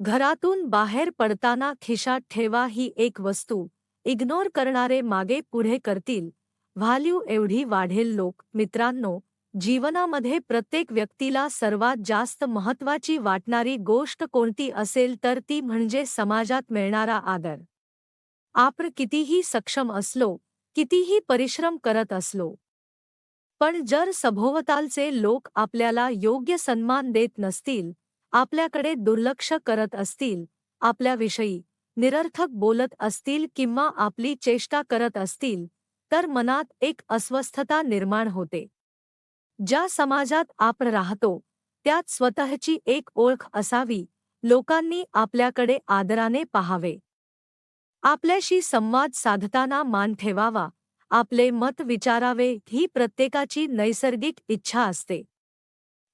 घरातून बाहेर पडताना खिशात ठेवा ही एक वस्तू. इग्नोर करणारे मागे पुढे करतील. व्हॅल्यू एवढी वाढेल लोक. मित्रांनो जीवनामध्ये प्रत्येक व्यक्तीला सर्वात जास्त महत्वाची वाटणारी गोष्ट कोणती असेल तर ती म्हणजे समाजात मिळणारा आदर. आपण कितीही सक्षम असलो कितीही परिश्रम करत असलो पण जर सभोवतालचे लोक आपल्याला योग्य सन्मान देत नसतील आपल्याकडे दुर्लक्ष करत असतील आपल्याविषयी निरर्थक बोलत असतील किंवा आपली चेष्टा करत असतील तर मनात एक अस्वस्थता निर्माण होते. ज्या समाजात आपण राहतो त्यात स्वतःची एक ओळख असावी लोकांनी आपल्याकडे आदराने पाहावे. आपल्याशी संवाद साधताना मान ठेवावा आपले मत विचारावे ही प्रत्येकाची नैसर्गिक इच्छा असते.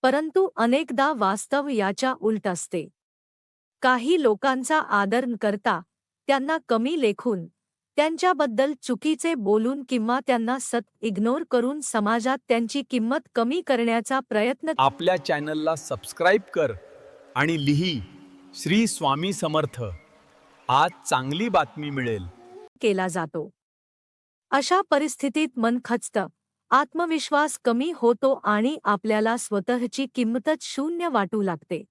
परंतु अनेकदा वास्तव याच्या उलट असते. काही लोकांचा आदर करता त्यांना कमी लेखून त्यांच्याबद्दल चुकीचे बोलून किंवा त्यांना सत इग्नोर करून समाजात त्यांची किंमत कमी करण्याचा प्रयत्न आपल्या चॅनलला सबस्क्राईब कर आणि लिही श्री स्वामी समर्थ. आज चांगली बातमी मिळेल. केला जातो. अशा परिस्थितीत मन खचतं. आत्मविश्वास कमी होतो आणि आपल्याला स्वतःची किंमतच शून्य वाटू लागते.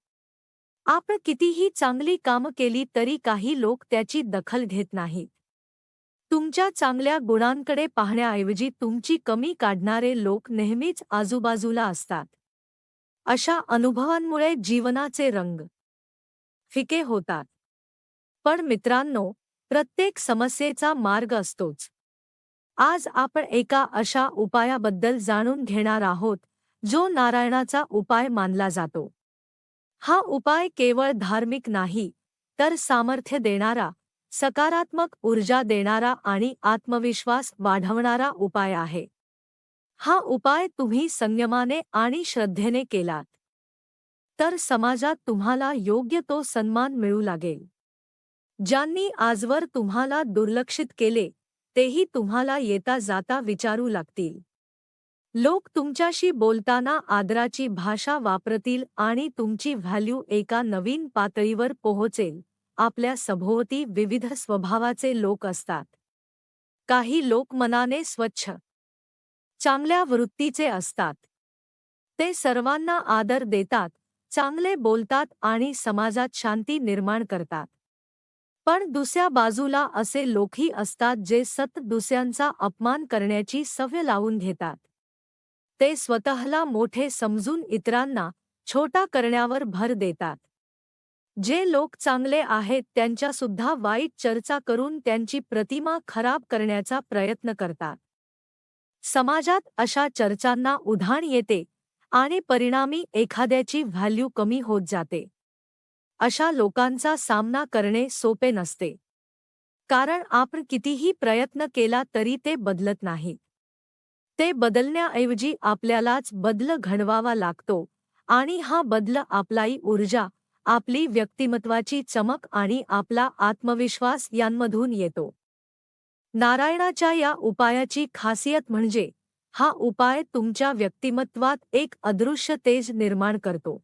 आपण कितीही चांगली कामं केली तरी काही लोक त्याची दखल घेत नाहीत. तुमच्या चांगल्या गुणांकडे पाहण्याऐवजी तुमची कमी काढणारे लोक नेहमीच आजूबाजूला असतात. अशा अनुभवांमुळे जीवनाचे रंग फिके होतात. पण मित्रांनो प्रत्येक समस्येचा मार्ग असतोच. आज आपण एका अशा उपायाबद्दल जाणून घेणार आहोत जो नारायणाचा उपाय मानला जातो. हा उपाय केवळ धार्मिक नाही तर सामर्थ्य देणारा सकारात्मक ऊर्जा देणारा आणि आत्मविश्वास वाढवणारा उपाय आहे. हा उपाय तुम्ही संयमाने आणि श्रद्धेने केलात. तर समाजात तुम्हाला योग्य तो सन्मान मिळू लागेल. ज्यांनी आजवर तुम्हाला दुर्लक्षित केले तेही तुम्हाला येता जाता विचारू लागतील. लोक तुमच्याशी बोलताना आदराची भाषा वापरतील आणि तुमची व्हॅल्यू एका नवीन पातळीवर पोहोचेल. आपल्या सभोवती विविध स्वभावाचे लोक असतात. काही लोक मनाने स्वच्छ चांगल्या वृत्तीचे असतात. ते सर्वांना आदर देतात चांगले बोलतात आणि समाजात शांती निर्माण करतात. पण दुसऱ्या बाजूला असे लोकही असतात जे सत दुसऱ्यांचा अपमान करण्याची सवय लावून घेतात. ते स्वतःला मोठे समजून इतरांना छोटा करण्यावर भर देतात. जे लोक चांगले आहेत त्यांच्यासुद्धा वाईट चर्चा करून त्यांची प्रतिमा खराब करण्याचा प्रयत्न करतात. समाजात अशा चर्चांना उधाण येते आणि परिणामी एखाद्याची व्हॅल्यू कमी होत जाते. अशा लोकांचा सामना करणे सोपे नसते. कारण आपण कितीही प्रयत्न केला तरी ते बदलत नाही. ते बदलण्याऐवजी आपल्यालाच बदल घडवावा लागतो आणि हा बदल आपलाई ऊर्जा आपली व्यक्तिमत्वाची चमक आणि आपला आत्मविश्वास यांमधून येतो. नारायणाच्या या उपायाची खासियत म्हणजे हा उपाय तुमच्या व्यक्तिमत्वात एक अदृश्य तेज निर्माण करतो.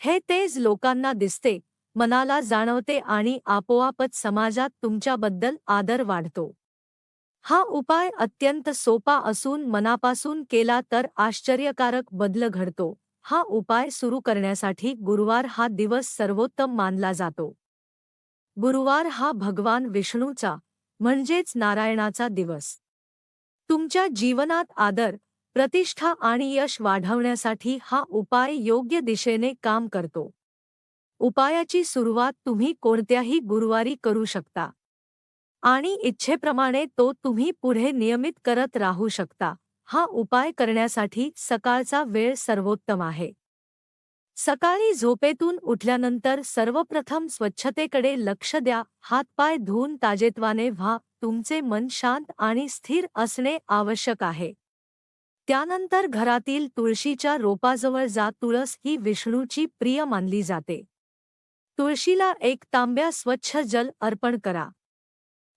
हे तेज लोकांना दिसते मनाला जाणवते आणि आपोआपच समाजात तुमच्याबद्दल आदर वाढतो. हा उपाय अत्यंत सोपा असून मनापासून केला तर आश्चर्यकारक बदल घडतो. हा उपाय सुरू करण्यासाठी गुरुवार हा दिवस सर्वोत्तम मानला जातो. गुरुवार हा भगवान विष्णूचा म्हणजेच नारायणाचा दिवस. तुमच्या जीवनात आदर प्रतिष्ठा आणि यश वाढवण्यासाठी हा उपाय योग्य दिशेने काम करतो. उपायाची सुरुवात तुम्ही कोणत्याही गुरुवारी करू शकता. आणि इच्छेप्रमाणे तो तुम्ही पुढे नियमित करत राहू शकता. हा उपाय करण्यासाठी सकाळचा वेळ सर्वोत्तम आहे. सकाळी झोपेतून उठल्यानंतर सर्वप्रथम स्वच्छतेकडे लक्ष द्या. हातपाय धुवून ताजेत्वाने व्हा. तुमचे मन शांत आणि स्थिर असणे आवश्यक आहे. त्यानंतर घरातील तुळशीच्या रोपाजवळ जा तुळस ही विष्णूची प्रिय मानली जाते. तुळशीला एक तांब्या स्वच्छ जल अर्पण करा.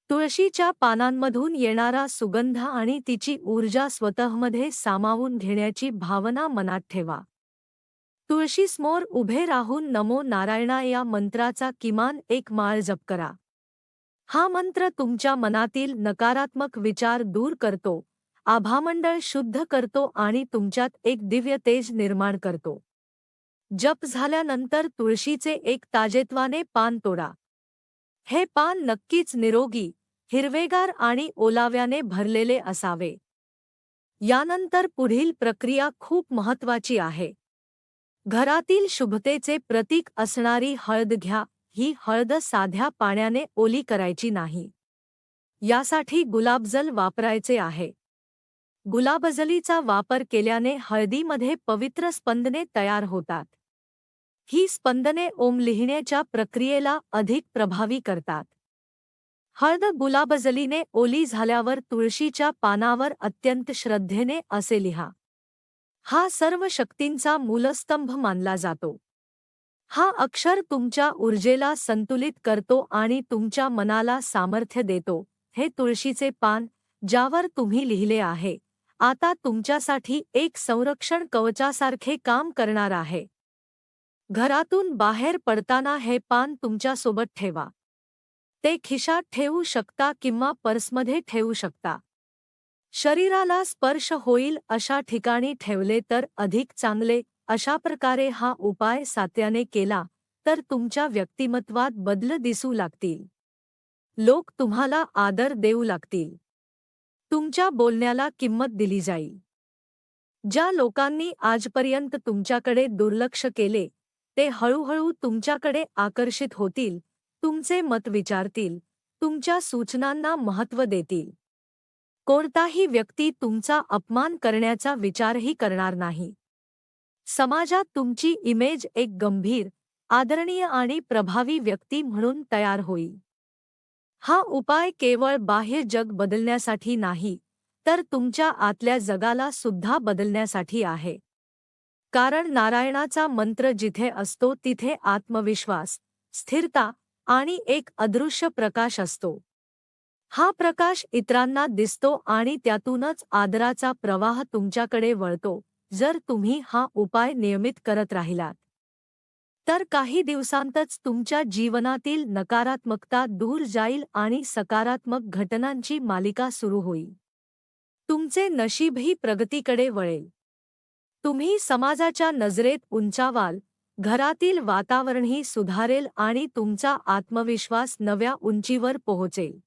तुळशीच्या पानांमधून येणारा सुगंध आणि तिची ऊर्जा स्वतःमध्ये सामावून घेण्याची भावना मनात ठेवा. तुळशीसमोर उभे राहून नमो नारायणा या मंत्राचा किमान एक माळ जप करा. हा मंत्र तुमच्या मनातील नकारात्मक विचार दूर करतो. आभामंडळ शुद्ध करतो आणि तुमच्यात एक दिव्य तेज निर्माण करतो. जप झाल्यानंतर तुळशीचे एक ताजेत्वाने पान तोडा. हे पान नक्कीच निरोगी हिरवेगार आणि ओलाव्याने भरलेले असावे. यानंतर पुढील प्रक्रिया खूप महत्वाची आहे. घरातील शुभतेचे प्रतीक असणारी हळद घ्या ही हळद साध्या पाण्याने ओली करायची नाही. यासाठी गुलाबजल वापरायचे आहे. गुलाबजलीचा वापर केल्याने हळदीमध्ये पवित्र स्पंदने तयार होतात. ही स्पंदने ओम लिहिण्याच्या प्रक्रियेला अधिक प्रभावी करतात. हळद गुलाबजलीने ओली झाल्यावर तुळशीच्या पानावर अत्यंत श्रद्धेने असे लिहा. हा सर्व शक्तींचा मूलस्तंभ मानला जातो. हा अक्षर तुमच्या ऊर्जेला संतुलित करतो आणि तुमच्या मनाला सामर्थ्य देतो हे तुळशीचे पान ज्यावर तुम्ही लिहिले आहे. आता तुमच्यासाठी एक संरक्षण कवचासारखे काम करणार आहे. घरातून बाहेर पडताना हे पान तुमच्यासोबत ठेवा. ते खिशात ठेवू शकता किंवा पर्समध्ये ठेवू शकता. शरीराला स्पर्श होईल अशा ठिकाणी ठेवले तर अधिक चांगले अशा प्रकारे हा उपाय सात्याने केला तर तुमच्या व्यक्तिमत्वात बदल दिसू लागतील. लोक तुम्हाला आदर देऊ लागतील. तुमच्या बोलण्याला किंमत दिली जाईल. ज्या लोकांनी आजपर्यंत तुमच्याकडे दुर्लक्ष केले ते हळूहळू तुमच्याकडे आकर्षित होतील तुमचे मत विचारतील तुमच्या सूचनांना महत्त्व देतील. कोणताही व्यक्ती तुमचा अपमान करण्याचा विचारही करणार नाही. समाजात तुमची इमेज एक गंभीर आदरणीय आणि प्रभावी व्यक्ती म्हणून तयार होईल. हा उपाय केवळ बाह्य जग बदलण्यासाठी नाही तर तुमच्या आतल्या जगाला सुद्धा बदलण्यासाठी आहे. कारण नारायणाचा मंत्र जिथे असतो तिथे आत्मविश्वास स्थिरता आणि एक अदृश्य प्रकाश असतो. हा प्रकाश इतरांना दिसतो आणि त्यातूनच आदराचा प्रवाह तुमच्याकडे वळतो जर तुम्ही हा उपाय नियमित करत राहिलात. तर काही दिवसांतच तुमच्या जीवनातील नकारात्मकता दूर जाईल आणि सकारात्मक घटनांची मालिका सुरू होईल. तुमचे नशीबही प्रगतीकडे वळेल. तुम्ही समाजाच्या नजरेत उंचावाल घरातील वातावरणही सुधारेल आणि तुमचा आत्मविश्वास नव्या उंचीवर पोहोचेल.